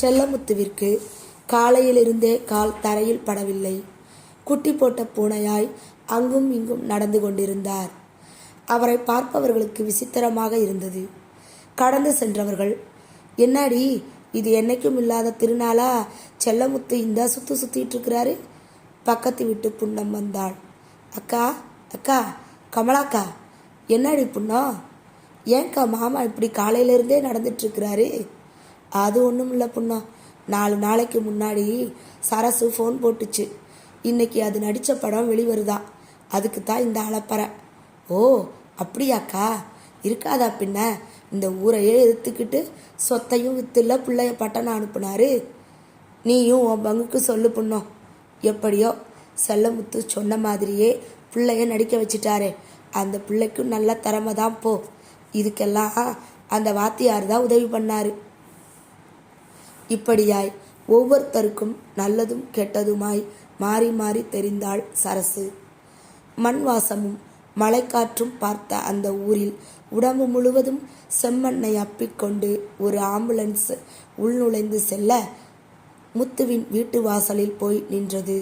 செல்லமுத்துவிற்கு காலையிலிருந்தே கால் தரையில் படவில்லை. குட்டி போட்ட பூனையாய் அங்கும் இங்கும் நடந்து கொண்டிருந்தார். அவரை பார்ப்பவர்களுக்கு விசித்திரமாக இருந்தது. கடந்து சென்றவர்கள் என்னடி இது என்னைக்கும் இல்லாத திருநாளா? செல்லமுத்து இந்த சுத்து சுத்திட்டு இருக்கிறாரு? பக்கத்து வீட்டு புண்ணம் வந்தாள். அக்கா அக்கா கமலாக்கா என்னடி புண்ணம் ஏன்க்கா மாமா இப்படி காலையிலேருந்தே நடந்துட்டு இருக்கிறாரு? அது ஒன்றும் இல்லை புண்ணம் நாலு நாளைக்கு முன்னாடி சரசு ஃபோன் போட்டுச்சு. இன்னைக்கு அது நடித்த படம் வெளிவருதா? அதுக்கு தான் இந்த அலப்பறை. ஓ அப்படியாக்கா? இருக்காதா பின்ன? இந்த ஊரையே எதிர்த்துக்கிட்டு சொத்தையும் வித்துல பிள்ளைய பட்டணம் அனுப்புனாரு. நீயும் உன் பங்குக்கு சொல்லு புண்ணோம் எப்படியோ செல்லமுத்து சொன்ன மாதிரியே பிள்ளைய நடிக்க வச்சிட்டாரு. அந்த பிள்ளைக்கும் நல்ல திறமை தான் போ. இதுக்கெல்லாம் அந்த வாத்தியார் தான் உதவி பண்ணாரு. இப்படியாய் ஒவ்வொருத்தருக்கும் நல்லதும் கெட்டதுமாய் மாறி மாறி தெரிந்தாள் சரசு. மண் வாசமும் மழைக்காற்றும் பார்த்த அந்த ஊரில் உடம்பு முழுவதும் செம்மண்ணை அப்பிக்கொண்டு ஒரு ஆம்புலன்ஸ் உள்நுழைந்து செல்ல முத்துவின் வீட்டு வாசலில் போய் நின்றது.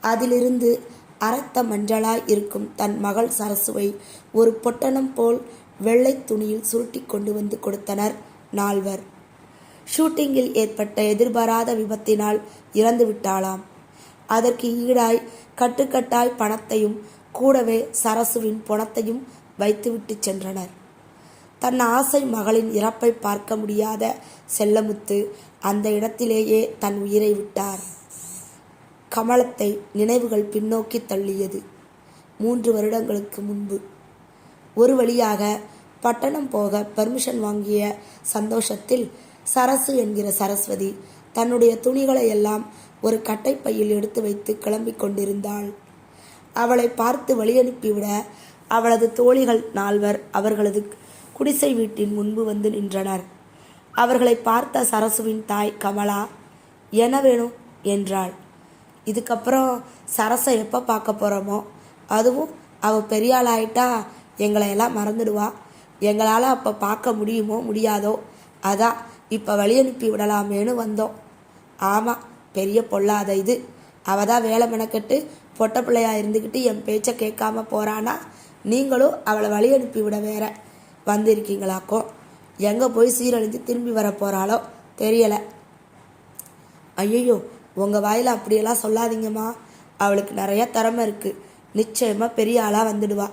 அதிலிருந்து அரத்த மஞ்சளாய் இருக்கும் தன் மகள் சரசுவை ஒரு பொட்டணம் போல் வெள்ளை துணியில் சுருட்டி கொண்டு வந்து கொடுத்தனர் நால்வர். ஷூட்டிங்கில் ஏற்பட்ட எதிர்பாராத விபத்தினால் இறந்து விட்டாளாம் அதற்கு ஈடாய் கட்டுக்கட்டாய் பணத்தையும் கூடவே சரசுவின் பணத்தையும் வைத்துவிட்டு சென்றனர். தன் ஆசை மகளின் இறப்பை பார்க்க முடியாத செல்லமுத்து அந்த இடத்திலேயே தன் உயிரை விட்டார். கமலத்தை நினைவுகள் பின்னோக்கி தள்ளியது. மூன்று வருடங்களுக்கு முன்பு. ஒரு வழியாக பட்டணம் போக பர்மிஷன் வாங்கிய சந்தோஷத்தில் சரசு என்கிற சரஸ்வதி தன்னுடைய துணிகளை எல்லாம் ஒரு கட்டைப்பையில் எடுத்து வைத்து கிளம்பிக் கொண்டிருந்தாள். அவளை பார்த்து வழியனுப்பிவிட அவளது தோழிகள் நால்வர் அவர்களது குடிசை வீட்டின் முன்பு வந்து நின்றனர். அவர்களை பார்த்த சரசுவின் தாய் கமலா என்ன வேணும்? என்றாள். இதுக்கப்புறம் சரசை எப்போ பார்க்க போகிறோமோ அதுவும் அவள் பெரிய எங்களை எல்லாம் மறந்துடுவா. எங்களால் அப்போ பார்க்க முடியுமோ முடியாதோ அதான் இப்போ வழி அனுப்பி விடலாமேன்னு வந்தோம். ஆமாம் பெரிய பொல்லாத இது. அவ தான் வேலை மெனக்கெட்டு பொட்ட பிள்ளையா இருந்துக்கிட்டு என் பேச்சை கேட்காம போகிறானா நீங்களும் அவளை வழி அனுப்பி விட வேற. வந்திருக்கீங்களாக்கோ? எங்கே போய் சீரழிஞ்சு திரும்பி வர போகிறாளோ தெரியலை. ஐயோ உங்கள் வாயில் அப்படியெல்லாம் சொல்லாதீங்கம்மா. அவளுக்கு நிறைய திறமை இருக்குது நிச்சயமாக பெரிய ஆளாக வந்துடுவா.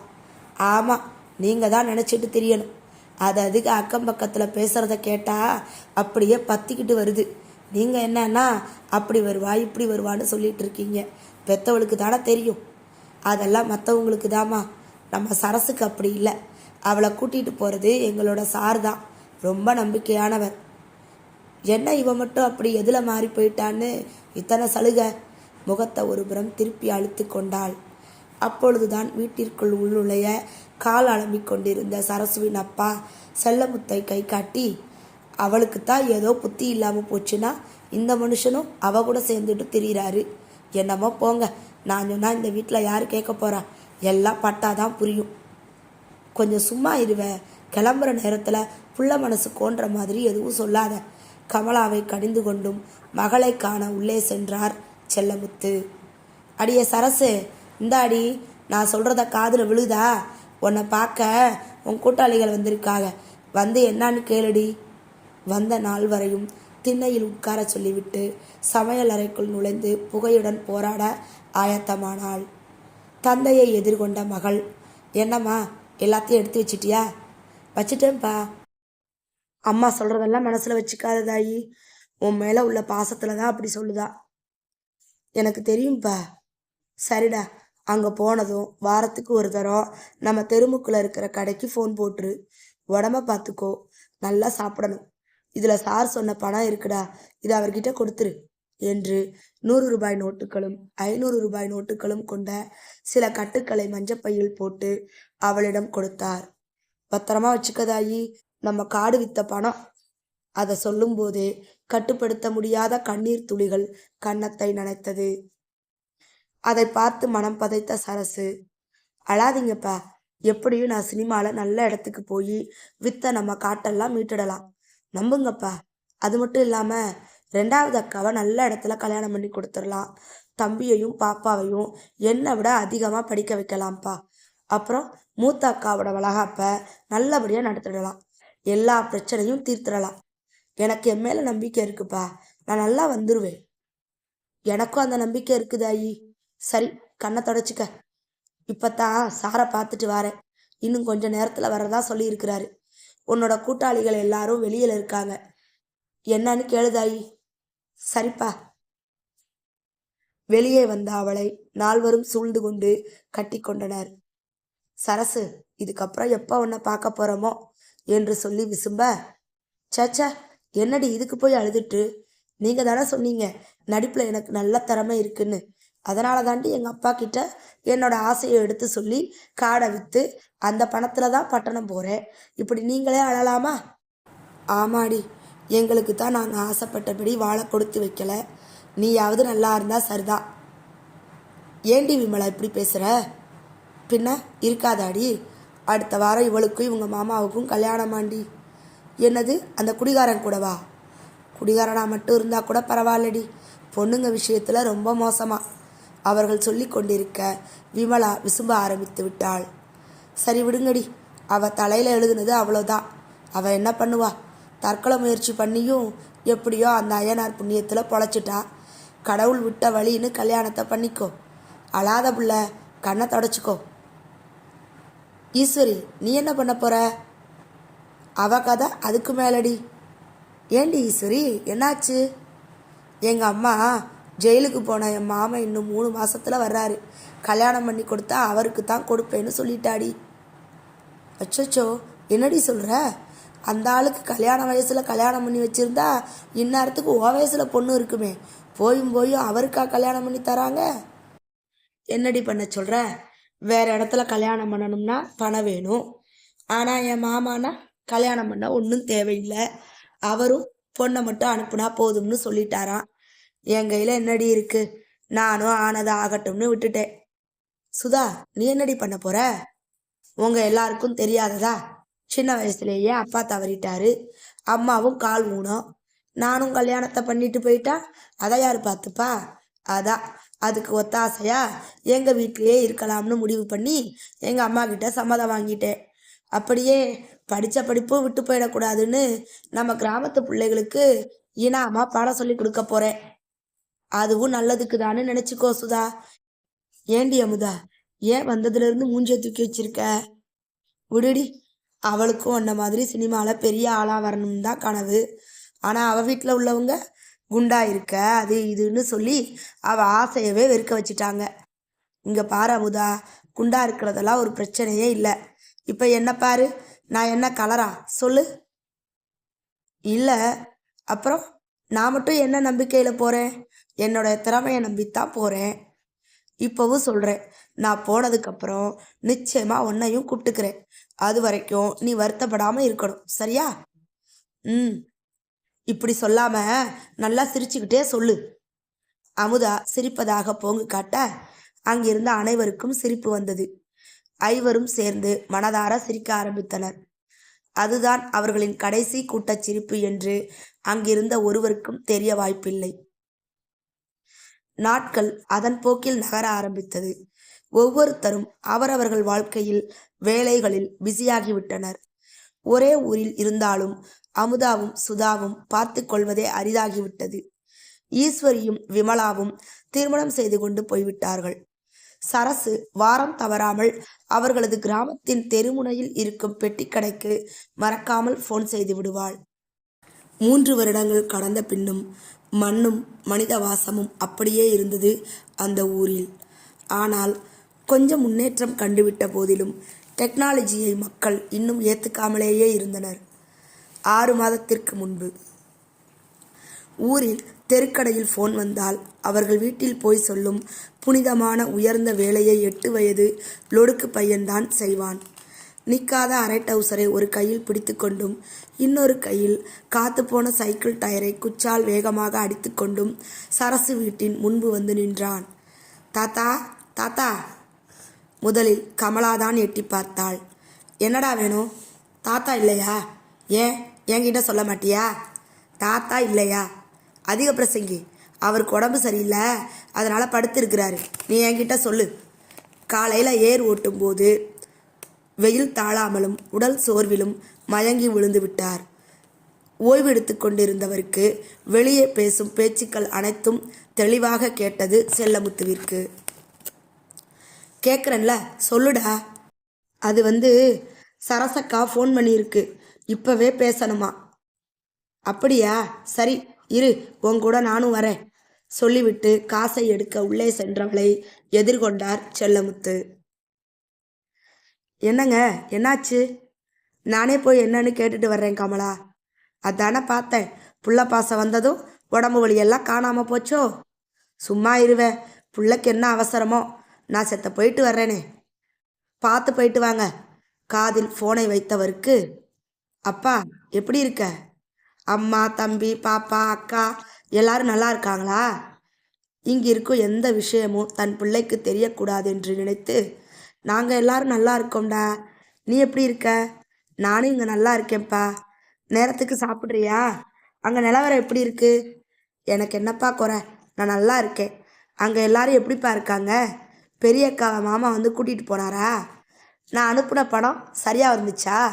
ஆமாம் நீங்கள் தான் நினச்சிட்டு தெரியணும். அது அதுக்கு அக்கம் பக்கத்தில் பேசுகிறத கேட்டால் அப்படியே பத்திக்கிட்டு வருது. நீங்கள் என்னன்னா அப்படி வருவா இப்படி வருவான்னு சொல்லிகிட்டு இருக்கீங்க. பெத்தவளுக்கு தானே தெரியும். அதெல்லாம் மற்றவங்களுக்கு தாம்மா. நம்ம சரசுக்கு அப்படி இல்லை. அவளை கூட்டிகிட்டு போகிறது எங்களோட சார் தான். ரொம்ப நம்பிக்கையானவர். என்ன இவன் மட்டும் அப்படி எதில் மாறி போயிட்டான்னு இத்தனை சலுகை. முகத்தை ஒரு புறம் திருப்பி அழுத்து கொண்டாள். அப்பொழுதுதான் வீட்டிற்குள் உள்நுழைய கால் அலம்பிக் கொண்டிருந்த சரசுவின் அப்பா செல்லமுத்தை கை காட்டி அவளுக்கு தான் ஏதோ புத்தி இல்லாமல் போச்சுன்னா இந்த மனுஷனும் அவ கூட சேர்ந்துட்டு திரியிறாரு. என்னமோ போங்க நான் சொன்னால் இந்த வீட்டில் யார் கேட்க போறா? எல்லாம் பட்டாதான் புரியும். கொஞ்சம் சும்மா இருவ கிளம்புற நேரத்தில் புள்ள மனசு கோன்ற மாதிரி எதுவும் சொல்லாத. கமலாவை கடிந்து கொண்டும் மகளை காண உள்ளே சென்றார் செல்லமுத்து. அடிய சரசு இந்தாடி நான் சொல்கிறத காதில் விழுதா? உன்னை பார்க்க உன் கூட்டாளிகள் வந்திருக்காங்க. வந்து என்னான்னு கேளுடி. வந்த நாள் வரையும் திண்ணையில் உட்கார சொல்லிவிட்டு சமையல் அறைக்குள் நுழைந்து புகையுடன் போராட ஆயத்தமானாள். தந்தையை எதிர்கொண்ட மகள் என்னம்மா எல்லாத்தையும் எடுத்து வச்சிட்டியா? வச்சிட்டேன்ப்பா. அம்மா சொல்கிறதெல்லாம் மனசில் வச்சுக்காத தாயி. உன் மேலே உள்ள பாசத்தில் தான் அப்படி சொல்லுதா. எனக்கு தெரியும்ப்பா சரிடா அங்கே போனதும் வாரத்துக்கு ஒரு தரம் நம்ம தெருமுக்கில் இருக்கிற கடைக்கு ஃபோன் போட்டுரு. உடம்ப பார்த்துக்கோ நல்லா சாப்பிடணும். இதில் சார் சொன்ன பணம் இருக்குடா. இதை அவர்கிட்ட கொடுத்துரு. என்று நூறு ரூபாய் நோட்டுகளும் ஐநூறு ரூபாய் நோட்டுகளும் கொண்ட சில கட்டுக்களை மஞ்சப்பையில் போட்டு அவளிடம் கொடுத்தார். பத்திரமா வச்சுக்கதாயி நம்ம காடு வித்த பணம். அதை சொல்லும்போதே கட்டுப்படுத்த முடியாத கண்ணீர் துளிகள் கன்னத்தை நனைத்தது. அதை பார்த்து மனம் பதைத்த சரசு. அழாதீங்கப்பா எப்படியும் நான் சினிமாவில் நல்ல இடத்துக்கு போய் வித்தை நம்ம காட்டெல்லாம் மீட்டுடலாம். நம்புங்கப்பா அது மட்டும் இல்லாமல் ரெண்டாவது அக்காவை நல்ல இடத்துல கல்யாணம் பண்ணி கொடுத்துடலாம். தம்பியையும் பாப்பாவையும் என்னை விட அதிகமாக படிக்க வைக்கலாம்ப்பா. அப்புறம் மூத்த அக்காவோட வளகாப்பை நல்லபடியாக நடத்திடலாம். எல்லா பிரச்சனையும் தீர்த்திடலாம். எனக்கு என் மேலே நம்பிக்கை இருக்குப்பா நான் நல்லா வந்துடுவேன் எனக்கும் அந்த நம்பிக்கை இருக்குது ஐயி. சரி கண்ணை தொடச்சிக்க. இப்போத்தான் சாரை பார்த்துட்டு வரேன். இன்னும் கொஞ்சம் நேரத்தில் வரதா சொல்லியிருக்கிறாரு. உன்னோட கூட்டாளிகள் எல்லாரும் வெளியில் இருக்காங்க. என்னன்னு கேளுதாயி சரிப்பா. வெளியே வந்த அவளை நால்வரும் சூழ்ந்து கொண்டு கட்டி கொண்டனர். சரசு இதுக்கப்புறம் எப்போ உன்னை பார்க்க போகிறோமோ என்று சொல்லி விசும்ப சேச்சா என்னடி இதுக்கு போய் அழுதுட்டு? நீங்கள் தானே சொன்னீங்க நடிப்பில் எனக்கு நல்ல திறமை இருக்குன்னு. அதனால தாண்டி எங்கள் அப்பா கிட்ட என்னோட ஆசையை எடுத்து சொல்லி காடை விற்று அந்த பணத்தில் தான் பட்டணம் போகிறேன் இப்படி நீங்களே அழலாமா? ஆமாடி. எங்களுக்கு தான் நாங்கள் ஆசைப்பட்டபடி வாழை கொடுத்து வைக்கல. நீயாவது நல்லா இருந்தா சரிதான் ஏண்டி விமலா இப்படி பேசுகிற பின்ன இருக்காதாடி. அடுத்த வாரம் இவளுக்கும் இவங்க மாமாவுக்கும் கல்யாணமாண்டி. என்னது? அந்த குடிகாரன் கூடவா? குடிகாரனா மட்டும் இருந்தால் கூட பரவாயில்லடி. பொண்ணுங்க விஷயத்தில் ரொம்ப மோசமாக அவர்கள் சொல்லி கொண்டிருக்க விமலா விசும்ப ஆரம்பித்து விட்டாள். சரி விடுங்கடி. அவ தலையில் எழுதுனது அவ்வளோதான். அவ என்ன பண்ணுவா? தற்கொலை முயற்சி பண்ணியும் எப்படியோ அந்த அய்யனார் புண்ணியத்தில் பொழைச்சிட்டா. கடவுள் விட்ட வழின்னு கல்யாணத்தை பண்ணிக்கோ. அழாத புள்ள கண்ணை தொடச்சிக்கோ. ஈஸ்வரி நீ என்ன பண்ண போற? அவ கதை அதுக்கு மேலடி. ஏண்டி ஈஸ்வரி என்னாச்சு? எங்கள் அம்மா ஜெயிலுக்கு போன என் மாமன் இன்னும் மூணு மாசத்துல வர்றாரு. கல்யாணம் பண்ணி கொடுத்தா அவருக்கு தான் கொடுப்பேன்னு சொல்லிட்டாடி. அச்சச்சோ என்னடி சொல்கிற அந்த ஆளுக்கு கல்யாண வயசில் கல்யாணம் பண்ணி வச்சிருந்தா இந்நேரத்துக்கு ஓ வயசில் பொண்ணு இருக்குமே. போயும் போயும் அவருக்கா கல்யாணம் பண்ணி தராங்க? என்னடி பண்ண சொல்கிற வேற இடத்துல கல்யாணம் பண்ணணும்னா பணம் வேணும். ஆனால் என் மாமானா கல்யாணம் பண்ண ஒன்றும் தேவையில்லை. அவரும் பொண்ணை மட்டும் அனுப்புனா போதும்னு சொல்லிட்டாராம். என் கையில் என்னடி இருக்கு? நானும் ஆனது ஆகட்டும்னு விட்டுட்டேன். சுதா நீ என்னடி பண்ண போற? உங்க எல்லாருக்கும் தெரியாததா? சின்ன வயசுலேயே அப்பா தவறிட்டாரு. அம்மாவும் கால் ஊனம். நானும் கல்யாணத்தை பண்ணிட்டு போயிட்டா அதை யார் பார்த்துப்பா? அதான் அதுக்கு ஒத்தாசையா எங்க வீட்லயே இருக்கலாம்னு முடிவு பண்ணி எங்க அம்மா கிட்ட சம்மதம் வாங்கிட்டேன். அப்படியே படித்த படிப்பு விட்டு போயிடக்கூடாதுன்னு நம்ம கிராமத்து பிள்ளைகளுக்கு இனாமா பாடம் சொல்லி கொடுக்க போறேன். அதுவும் நல்லதுக்கு தானே நினைச்சுக்கோ சுதா. ஏண்டி அமுதா ஏன் வந்ததுல இருந்து தூக்கி வச்சிருக்க? விடுடி அவளுக்கும் அந்த மாதிரி சினிமாவில் பெரிய ஆளாக வரணும் தான் கனவு. ஆனால் அவள் வீட்டில் உள்ளவங்க குண்டா இருக்க அது இதுன்னு சொல்லி அவள் ஆசையவே வெறுக்க வச்சிட்டாங்க. இங்கே பாரு அமுதா குண்டா இருக்கிறதெல்லாம் ஒரு பிரச்சனையே இல்லை. இப்போ என்ன பாரு நான் என்ன கலரா? சொல்லு. இல்லை அப்புறம்? நான் மட்டும் என்ன நம்பிக்கையில் போகிறேன் என்னோட திறமையை நம்பித்தான் போகிறேன் இப்போவும் சொல்கிறேன் நான் போனதுக்கப்புறம் நிச்சயமாக உன்னையும் கூப்பிட்டுக்கிறேன். அது வரைக்கும் நீ வருத்தப்படாமல் இருக்கணும். சரியா? ம். இப்படி சொல்லாமல் நல்லா சிரிச்சுக்கிட்டே சொல்லு. அமுதா சிரிப்பதாக போங்கு காட்ட அங்கிருந்த அனைவருக்கும் சிரிப்பு வந்தது. ஐவரும் சேர்ந்து மனதார சிரிக்க ஆரம்பித்தனர். அதுதான் அவர்களின் கடைசி கூட்டச் சிரிப்பு என்று அங்கிருந்த ஒருவருக்கும் தெரிய வாய்ப்பில்லை. நாட்கள் அதன் போக்கில் நகர ஆரம்பித்தது. ஒவ்வொருத்தரும் அவரவர்கள் வாழ்க்கையில் வேலைகளில் பிஸியாகிவிட்டனர். ஒரே ஊரில் இருந்தாலும் அமுதாவும் சுதாவும் பார்த்து கொள்வதே அரிதாகிவிட்டது. ஈஸ்வரியும் விமலாவும் திருமணம் செய்து கொண்டு போய்விட்டார்கள். சரசு வாரம் தவறாமல் அவர்களது கிராமத்தின் தெருமுனையில் இருக்கும் பெட்டிக்கடைக்கு மறக்காமல் போன் செய்து விடுவாள். மூன்று வருடங்கள் கடந்த பின்னும் மண்ணும் மனித வாசமும் அப்படியே இருந்தது அந்த ஊரில். ஆனால் கொஞ்சம் முன்னேற்றம் கண்டுவிட்ட போதிலும் டெக்னாலஜியை மக்கள் இன்னும் ஏற்றுக்காமலேயே இருந்தனர். ஆறு மாதத்திற்கு முன்பு ஊரில் தெருக்கடையில் ஃபோன் வந்தால் அவர்கள் வீட்டில் போய் சொல்லும் புனிதமான உயர்ந்த வேலையை எட்டு வயது லொடுக்கு பையன்தான் செய்வான். நிற்காத அரை டவுசரை ஒரு கையில் பிடித்துக்கொண்டும் இன்னொரு கையில் காத்து போன சைக்கிள் டயரை குச்சால் வேகமாக அடித்துக்கொண்டும் சரசு வீட்டின் முன்பு வந்து நின்றான். தாத்தா தாத்தா முதலில் கமலாதான் எட்டி பார்த்தாள். என்னடா வேணும் தாத்தா இல்லையா? ஏன்? என்கிட்ட சொல்ல மாட்டியா? தாத்தா இல்லையா? அதிக பிரசங்கி. அவருக்கு உடம்பு சரியில்லை. அதனால் படுத்துருக்கிறாரு. நீ என்கிட்ட சொல்லு. காலையில் ஏர் ஓட்டும்போது வெயில் தாழாமலும் உடல் சோர்விலும் மயங்கி விழுந்து விட்டார். ஓய்வு எடுத்து கொண்டிருந்தவருக்கு வெளியே பேசும் பேச்சுக்கள் அனைத்தும் தெளிவாக கேட்டது செல்லமுத்துவிற்கு. கேட்குறேன்ல சொல்லுடா. அது வந்து சரசக்கா ஃபோன் பண்ணியிருக்கு. இப்போவே பேசணுமா? அப்படியா? சரி இரு உன் கூட நானும் வரேன். சொல்லிவிட்டு காசை எடுக்க உள்ளே சென்றவளை எதிர்கொண்டார் செல்லமுத்து. என்னங்க என்னாச்சு? நானே போய் என்னன்னு கேட்டுட்டு வர்றேன் கமலா. அதானே பார்த்தேன். புள்ள பாசம் வந்ததும் உடம்பு வழியெல்லாம் காணாமல் போச்சோ? சும்மா இருவேன் புள்ளைக்கு என்ன அவசரமோ? நான் செத்த போயிட்டு வர்றேனே. பார்த்து போயிட்டு வாங்க. காதில் ஃபோனை வைத்தவருக்கு அப்பா எப்படி இருக்க? அம்மா தம்பி பாப்பா அக்கா எல்லாரும் நல்லா இருக்காங்களா? இங்கே இருக்கும் எந்த விஷயமும் தன் பிள்ளைக்கு தெரியக்கூடாது என்று நினைத்து நாங்கள் எல்லாரும் நல்லா இருக்கோம்டா. நீ எப்படி இருக்க? நானும் இங்கே நல்லா இருக்கேன்ப்பா. நேரத்துக்கு சாப்பிட்றியா? அங்கே நிலவரம் எப்படி இருக்கு? எனக்கு என்னப்பா குறை? நான் நல்லா இருக்கேன். அங்கே எல்லாரும் எப்படிப்பா இருக்காங்க? பெரிய அக்கா மாமா வந்து கூட்டிகிட்டு போனாரா? நான் அனுப்பின படம் சரியாக வந்துச்சா?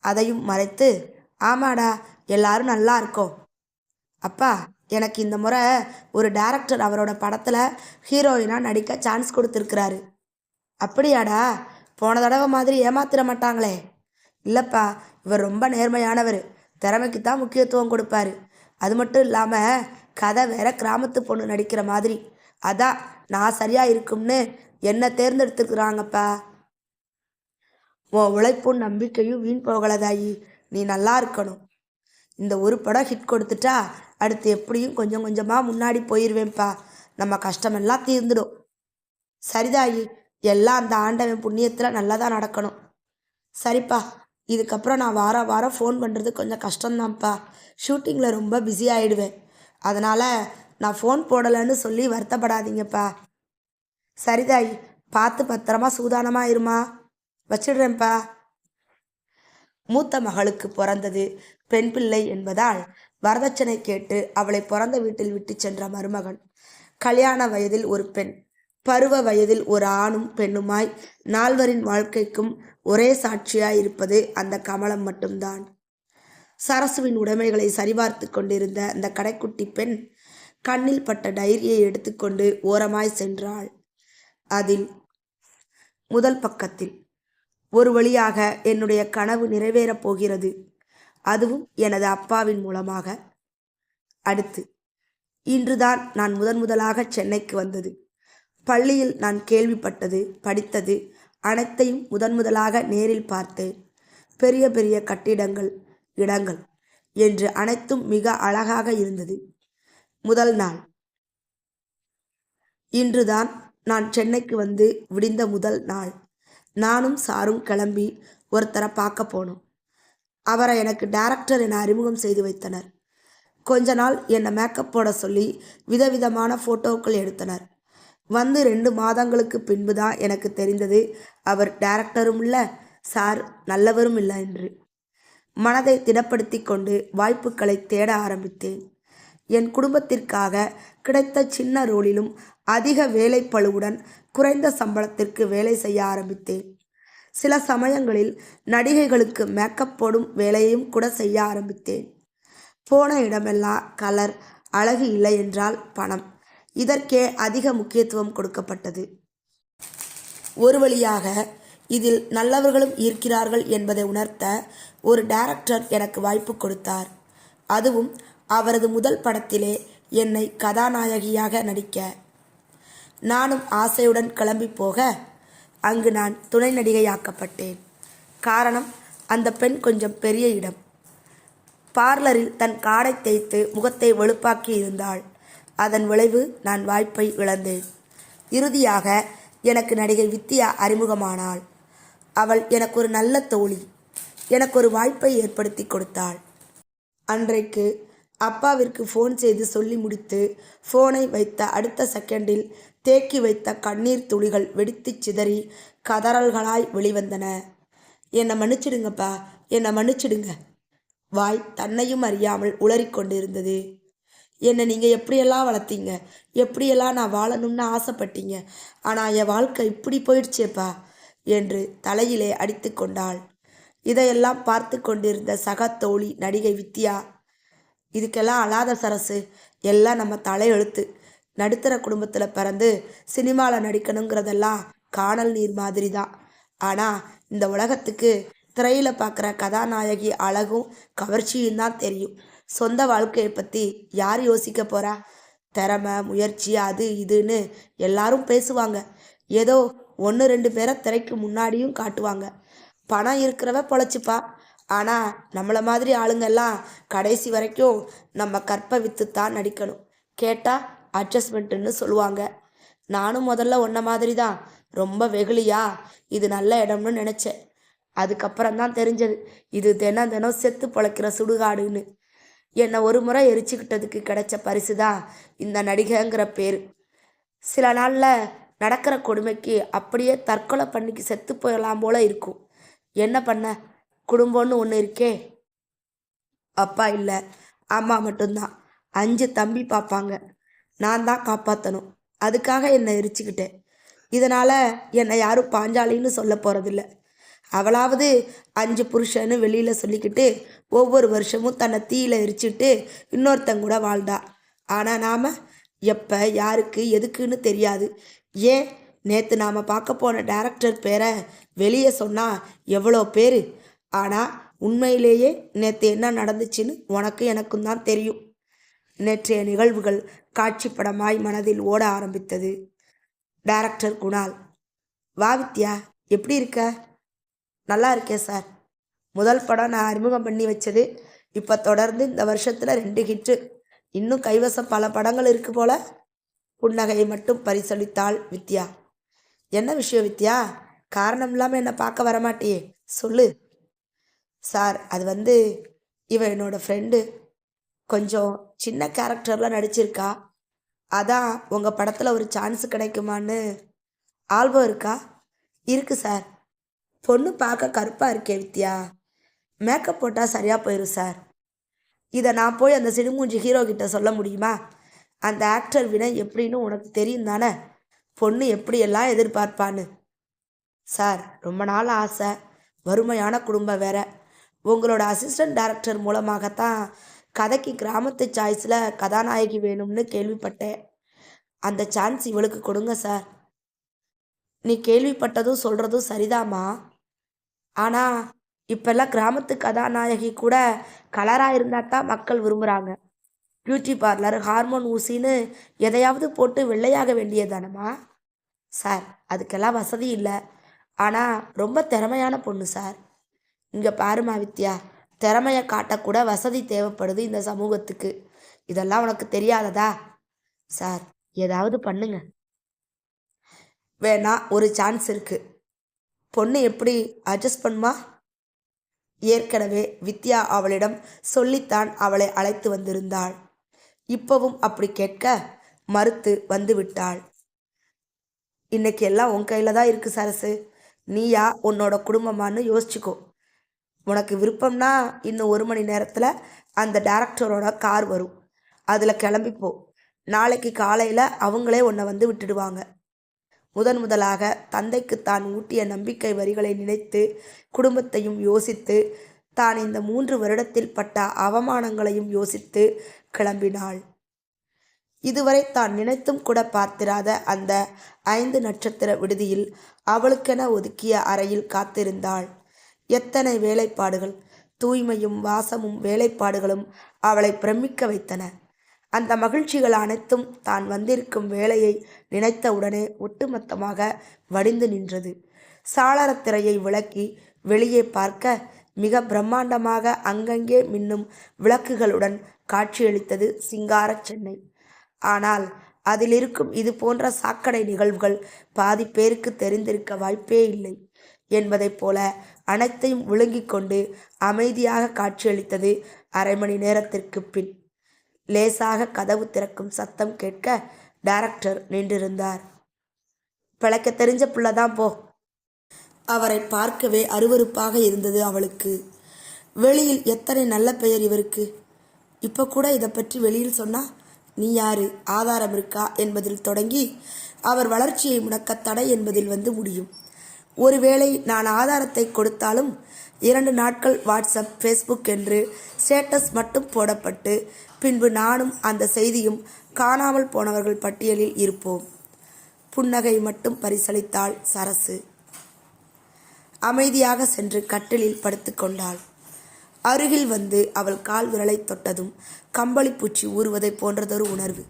அதையும் மறைத்து ஆமாடா எல்லாரும் நல்லா இருக்கோம். அப்பா எனக்கு இந்த முறை ஒரு டேரக்டர் அவரோட படத்தில் ஹீரோயினாக நடிக்க சான்ஸ் கொடுத்துருக்குறாரு. அப்படியாடா போன தடவை மாதிரி ஏமாத்திர மாட்டாங்களே. இல்லைப்பா இவர் ரொம்ப நேர்மையானவர். திறமைக்கு தான் முக்கியத்துவம் கொடுப்பாரு. அது மட்டும் இல்லாமல் கதை வேற கிராமத்து பொண்ணு நடிக்கிற மாதிரி. அதான் நான் சரியாக இருக்கும்னு என்னை தேர்ந்தெடுத்துக்கிறாங்கப்பா உன் உழைப்பும் நம்பிக்கையும் வீண் போகலதாயி. நீ நல்லா இருக்கணும். இந்த ஒரு படம் ஹிட் கொடுத்துட்டா அடுத்து எப்படியும் கொஞ்சம் கொஞ்சமாக முன்னாடி போயிடுவேன்ப்பா நம்ம கஷ்டமெல்லாம் தீர்ந்துடும். சரிதாயி எல்லாம் அந்த ஆண்டவன் புண்ணியத்தில் நல்லா தான் நடக்கணும். சரிப்பா இதுக்கப்புறம் நான் வாரம் வாரம் ஃபோன் பண்ணுறது கொஞ்சம் கஷ்டம்தான்ப்பா. ஷூட்டிங்கில் ரொம்ப பிஸி ஆகிடுவேன் அதனால் நான் ஃபோன் போடலைன்னு சொல்லி வருத்தப்படாதீங்கப்பா. சரிதாயி பார்த்து பத்திரமா சூதானமாக இருமா. வச்சிடுறேன்ப்பா. மூத்த மகளுக்கு பிறந்தது. பெண் பிள்ளை என்பதால் வரதட்சணை கேட்டு அவளை பிறந்த வீட்டில் விட்டு சென்ற மருமகன். கல்யாண வயதில் ஒரு பெண். பருவ வயதில் ஒரு ஆணும் பெண்ணுமாய் நால்வரின் வாழ்க்கைக்கும் ஒரே சாட்சியாய் இருப்பது அந்த கமலம் மட்டும்தான். சரசுவின் உடைமைகளை சரிபார்த்து கொண்டிருந்த அந்த கடைக்குட்டி பெண் கண்ணில் பட்ட டைரியை எடுத்துக்கொண்டு ஓரமாய் சென்றாள். அதில் முதல் பக்கத்தில் ஒரு வழியாக என்னுடைய கனவு நிறைவேறப் போகிறது. அதுவும் எனது அப்பாவின் மூலமாக. அடுத்து இன்றுதான் நான் முதன் முதலாக சென்னைக்கு வந்தது. பள்ளியில் நான் கேள்விப்பட்டது படித்தது அனைத்தையும் முதன் முதலாக நேரில் பார்த்தேன் பெரிய பெரிய கட்டிடங்கள் இடங்கள் என்று அனைத்தும் மிக அழகாக இருந்தது. முதல் நாள். இன்றுதான் நான் சென்னைக்கு வந்து விடிந்த முதல் நாள். நானும் சாரும் கிளம்பி ஒருத்தரை பார்க்க போனோம். அவரை எனக்கு டேரக்டர் என அறிமுகம் செய்து வைத்தனர். கொஞ்ச நாள் என்னை மேக்கப் போட சொல்லி விதவிதமான ஃபோட்டோக்கள் எடுத்தனர். வந்து ரெண்டு மாதங்களுக்கு பின்பு தான் எனக்கு தெரிந்தது அவர் டேரக்டரும் இல்லை சார் நல்லவரும் இல்லை என்று. மனதை திடப்படுத்தி கொண்டு வாய்ப்புகளை தேட ஆரம்பித்தேன். என் குடும்பத்திற்காக கிடைத்த சின்ன ரோலிலும் அதிக வேலைப்பழுவுடன் குறைந்த சம்பளத்திற்கு வேலை செய்ய ஆரம்பித்தேன். சில சமயங்களில் நடிகைகளுக்கு மேக்கப் போடும் வேலையையும் கூட செய்ய ஆரம்பித்தேன். போன இடமெல்லாம் கலர் அழகு இல்லை என்றால் பணம். இதற்கே அதிக முக்கியத்துவம் கொடுக்கப்பட்டது. ஒரு வழியாக இதில் நல்லவர்களும் இருக்கிறார்கள் என்பதை உணர்த்த ஒரு டைரக்டர் எனக்கு வாய்ப்பு கொடுத்தார். அதுவும் அவரது முதல் படத்திலே என்னை கதாநாயகியாக நடிக்க. நானும் ஆசையுடன் கிளம்பி போக அங்கு நான் துணை நடிகையாக்கப்பட்டேன். காரணம் அந்த பெண் கொஞ்சம் பெரிய இடம். பார்லரில் தன் காடை தேய்த்து முகத்தை வெளுப்பாக்கி இருந்தாள். அதன் விளைவு நான் வாய்ப்பை இழந்தேன். இறுதியாக எனக்கு நடிகை வித்யா அறிமுகமானாள். அவள் எனக்கு ஒரு நல்ல தோழி. எனக்கு ஒரு வாய்ப்பை ஏற்படுத்தி கொடுத்தாள். அன்றைக்கு அப்பாவிற்கு ஃபோன் செய்து சொல்லி முடித்து ஃபோனை வைத்த அடுத்த செகண்டில் தேக்கி வைத்த கண்ணீர் துளிகள் வெடித்து சிதறி கதறல்களாய் வெளிவந்தன. என்னை மன்னிச்சிடுங்கப்பா என்னை மன்னிச்சிடுங்க. வாய் தன்னையும் அறியாமல் உளறிக்கொண்டிருந்தது என்னை நீங்கள் எப்படியெல்லாம் வளர்த்தீங்க? எப்படியெல்லாம் நான் வாழணும்னு ஆசைப்பட்டீங்க? ஆனால் என் வாழ்க்கை இப்படி போயிடுச்சேப்பா என்று தலையிலே அடித்து கொண்டாள். இதையெல்லாம் பார்த்து கொண்டிருந்த சக தோழி நடிகை வித்யா இதுக்கெல்லாம் அழாத சரசு. எல்லாம் நம்ம தலையெழுத்து. நடுத்தர குடும்பத்தில் பிறந்து சினிமாவில் நடிக்கணுங்கிறதெல்லாம் காணல் நீர் மாதிரி தான் ஆனால் இந்த உலகத்துக்கு திரையில் பார்க்குற கதாநாயகி அழகும் கவர்ச்சியும் தான் தெரியும். சொந்த வாழ்க்கையை பற்றி யார் யோசிக்க போகிறா திறமை முயற்சி அது இதுன்னு எல்லாரும் பேசுவாங்க. ஏதோ ஒன்று ரெண்டு பேரை திரைக்கு முன்னாடியும் காட்டுவாங்க. பணம் இருக்கிறவ பொழைச்சிப்பா. ஆனால் நம்மளை மாதிரி ஆளுங்கெல்லாம் கடைசி வரைக்கும் நம்ம கற்பை வித்து தான் நடிக்கணும். கேட்டால் அட்ஜஸ்ட்மெண்ட்டுன்னு சொல்லுவாங்க. நானும் முதல்ல ஒன்றை மாதிரி தான் ரொம்ப வெகுளியா? இது நல்ல இடம்னு நினச்சேன். அதுக்கப்புறம் தான் தெரிஞ்சது. இது தினம் தினம் செத்து பொழைக்கிற சுடுகாடுன்னு. என்னை ஒரு முறை எரிச்சுக்கிட்டதுக்கு கிடைச்ச பரிசு தான் இந்த நடிகைங்கிற பேர். சில நாளில் நடக்கிற கொடுமைக்கு அப்படியே தற்கொலை பண்ணிக்கு செத்து போயிடலாம் போல இருக்கும். என்ன பண்ண? குடும்பம்னு ஒன்று இருக்கே. அப்பா இல்லை. அம்மா மட்டும்தான். அஞ்சு தம்பி பார்ப்பாங்க நான் தான் காப்பாற்றணும் அதுக்காக என்னை எரிச்சுக்கிட்டேன். இதனால் என்னை யாரும் பாஞ்சாலின்னு சொல்ல போகிறதில்ல அவளாவது அஞ்சு புருஷன்னு வெளியில் சொல்லிக்கிட்டு ஒவ்வொரு வருஷமும் தன்னை தீயில எரிச்சிட்டு இன்னொருத்தங்க கூட வாழ்ந்தா. ஆனால் நாம் எப்போ யாருக்கு எதுக்குன்னு தெரியாது. ஏன்? நேற்று நாம் பார்க்க போன டேரக்டர் பேரை வெளியே சொன்னால் எவ்வளோ பேர் ஆனால் உண்மையிலேயே நேற்று என்ன நடந்துச்சுன்னு உனக்கு எனக்கும் தான் தெரியும். நேற்றைய நிகழ்வுகள் காட்சிப்படமாய் மனதில் ஓட ஆரம்பித்தது. டைரக்டர் குணால் வா வித்யா எப்படி இருக்க? நல்லா இருக்கேன் சார். முதல் படம் நான் அறிமுகம் பண்ணி வச்சது. இப்போ தொடர்ந்து இந்த வருஷத்தில் ரெண்டு ஹிட்டு. இன்னும் கைவசம் பல படங்கள் இருக்கு போல. புன்னகையை மட்டும் பரிசளித்தாள் வித்யா. என்ன விஷயம் வித்யா? காரணம் இல்லாமல் என்னை பார்க்க வரமாட்டியே. சொல்லு. சார் அது வந்து இவ என்னோடய ஃப்ரெண்டு கொஞ்சம் சின்ன கேரக்டர்லாம் நடிச்சிருக்கா. அதான் உங்கள் படத்தில் ஒரு சான்ஸ் கிடைக்குமான்னு ஆல்பம் இருக்கா? இருக்குது சார் பொண்ணு பார்க்க கருப்பாக இருக்கே வித்யா. மேக்கப் போட்டால் சரியாக போயிடும் சார் இதை நான் போய் அந்த சிடுமூஞ்சி ஹீரோ கிட்ட சொல்ல முடியுமா? அந்த ஆக்டர் வினை எப்படின்னு உனக்கு தெரியும் தானே? பொண்ணு எப்படியெல்லாம் எதிர்பார்ப்பான்னு. சார் ரொம்ப நாள் ஆசை. வறுமையான குடும்பம் வேற. உங்களோட அசிஸ்டன்ட் டைரக்டர் மூலமாகத்தான் கதைக்கு கிராமத்து சாய்ஸில் கதாநாயகி வேணும்னு கேள்விப்பட்டேன். அந்த சான்ஸ் இவளுக்கு கொடுங்க சார் நீ கேள்விப்பட்டதும் சொல்கிறதும் சரிதாம்மா. ஆனால் இப்போல்லாம் கிராமத்து கதாநாயகி கூட கலராக இருந்தால் தான் மக்கள் விரும்புகிறாங்க பியூட்டி பார்லர் ஹார்மோன் ஊசின்னு எதையாவது போட்டு வெள்ளையாக வேண்டியதானம்மா சார் அதுக்கெல்லாம் வசதி இல்லை. ஆனால் ரொம்ப திறமையான பொண்ணு சார் இங்கே பாருமா வித்யா திறமையை காட்டக்கூட வசதி தேவைப்படுது இந்த சமூகத்துக்கு. இதெல்லாம் உனக்கு தெரியாததா? சார் ஏதாவது பண்ணுங்க. வேணா ஒரு சான்ஸ் இருக்கு. பொண்ணு எப்படி அட்ஜஸ்ட் பண்ணுமா? ஏற்கனவே வித்யா அவளிடம் சொல்லித்தான் அவளை அழைத்து வந்திருந்தாள். இப்பவும் அப்படி கேட்க மறுத்து வந்து விட்டாள். இன்னைக்கு எல்லாம் உன் கையில் தான் இருக்கு சரசு. நீயா உன்னோட குடும்பமான்னு யோசிச்சுக்கோ. உனக்கு விருப்பம்னா இன்னும் ஒரு மணி நேரத்தில் அந்த டேரக்டரோட கார் வரும். அதில் கிளம்பிப்போ நாளைக்கு காலையில் அவங்களே உன்னை வந்து விட்டுடுவாங்க. முதன் முதலாக தந்தைக்கு தான் ஊட்டிய நம்பிக்கை வரிகளை நினைத்து குடும்பத்தையும் யோசித்து தான் இந்த மூன்று வருடத்தில் பட்ட அவமானங்களையும் யோசித்து கிளம்பினாள். இதுவரை தான் நினைத்தும் கூட பார்த்திராத அந்த ஐந்து நட்சத்திர விடுதியில் அவளுக்கென ஒதுக்கிய அறையில் காத்திருந்தாள். எத்தனை வேலைப்பாடுகள் தூய்மையும் வாசமும் வேலைப்பாடுகளும் அவளை பிரமிக்க வைத்தன. அந்த மகிழ்ச்சிகள் அனைத்தும் தான் வந்திருக்கும் வேலையை நினைத்தவுடனே ஒட்டுமொத்தமாக வடிந்து நின்றது. சாளரத்திரையை விளக்கி வெளியே பார்க்க மிக பிரம்மாண்டமாக அங்கங்கே மின்னும் விளக்குகளுடன் காட்சியளித்தது சிங்கார சென்னை. ஆனால் அதில் இருக்கும் இது போன்ற சாக்கடை நிகழ்வுகள் பாதி பேருக்கு தெரிந்திருக்க வாய்ப்பே இல்லை. என்பதைப் போல அனைத்தையும் விழுங்கிக் கொண்டு அமைதியாக காட்சியளித்தது அரை மணி நேரத்திற்கு பின். லேசாக கதவு திறக்கும் சத்தம் கேட்க டைரக்டர் நின்றிருந்தார். பிழைக்க தெரிஞ்ச பிள்ளைதான் போ. அவரை பார்க்கவே அருவருப்பாக இருந்தது அவளுக்கு. வெளியில் எத்தனை நல்ல பெயர் இவருக்கு? இப்போ கூட இதை பற்றி வெளியில் சொன்னால் நீ யாரு? ஆதாரம் இருக்கா? என்பதில் தொடங்கி அவர் வளர்ச்சியை முடக்க தடை என்பதில் வந்து முடியும். ஒருவேளை நான் ஆதாரத்தை கொடுத்தாலும் இரண்டு நாட்கள் வாட்ஸ்அப் ஃபேஸ்புக் என்று ஸ்டேட்டஸ் மட்டும் போடப்பட்டு பின்பு நானும் அந்த செய்தியும் காணாமல் போனவர்கள் பட்டியலில் இருப்போம். புன்னகை மட்டும் பரிசளித்தாள் சரசு. அமைதியாக சென்று கட்டிலில் படுத்துக்கொண்டாள் அருகில் வந்து அவள் கால் விரலை தொட்டதும் கம்பளிப்பூச்சி ஊறுவதைப் போன்றதொரு உணர்வு.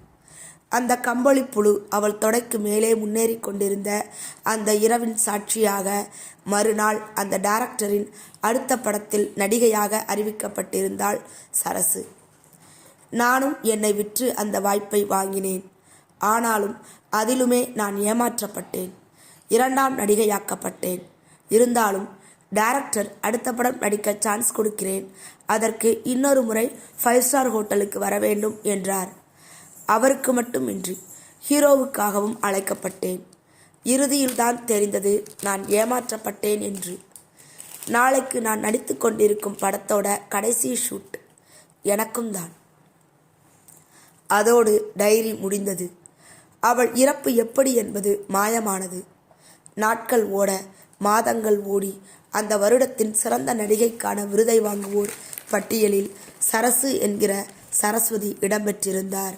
அந்த கம்பளி புழு அவள் தொடைக்கு மேலே முன்னேறி கொண்டிருந்த அந்த இரவின் சாட்சியாக மறுநாள் அந்த டைரக்டரின் அடுத்த படத்தில் நடிகையாக அறிவிக்கப்பட்டிருந்தாள் சரசு. நானும் என்னை விற்று அந்த வாய்ப்பை வாங்கினேன். ஆனாலும் அதிலுமே நான் ஏமாற்றப்பட்டேன். இரண்டாம் நடிகையாக்கப்பட்டேன். இருந்தாலும் டைரக்டர் அடுத்த படம் நடிக்க சான்ஸ் கொடுக்கிறேன். அதற்கு இன்னொரு முறை ஃபைவ் ஸ்டார் ஹோட்டலுக்கு வர வேண்டும் என்றார். அவருக்கு மட்டுமின்றி ஹீரோவுக்காகவும் அழைக்கப்பட்டேன். இறுதியில்தான் தெரிந்தது நான் ஏமாற்றப்பட்டேன் என்று. நாளைக்கு நான் நடித்து கொண்டிருக்கும் படத்தோட கடைசி ஷூட் எனக்கும் தான் அதோடு டைரி முடிந்தது. அவள் இறப்பு எப்படி என்பது மாயமானது. நாட்கள் ஓட மாதங்கள் ஓடி அந்த வருடத்தின் சிறந்த நடிகைக்கான விருதை வாங்குவோர் பட்டியலில் சரசு என்கிற சரஸ்வதி இடம்பெற்றிருந்தார்.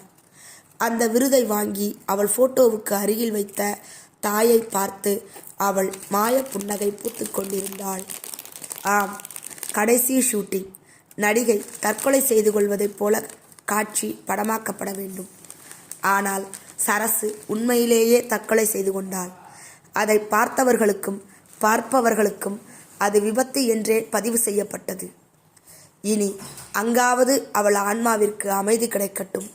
அந்த விருதை வாங்கி அவள் போட்டோவுக்கு அருகில் வைத்த தாயை பார்த்து அவள் மாய புன்னகை பூத்து கொண்டிருந்தாள். ஆம் கடைசி ஷூட்டிங் நடிகை தற்கொலை செய்து கொள்வதைப் போல காட்சி படமாக்கப்பட வேண்டும். ஆனால் சரசு உண்மையிலேயே தற்கொலை செய்து கொண்டாள். அதை பார்த்தவர்களுக்கும் பார்ப்பவர்களுக்கும் அது விபத்து என்றே பதிவு செய்யப்பட்டது. இனி அங்காவது அவள் ஆன்மாவிற்கு அமைதி கிடைக்கட்டும்.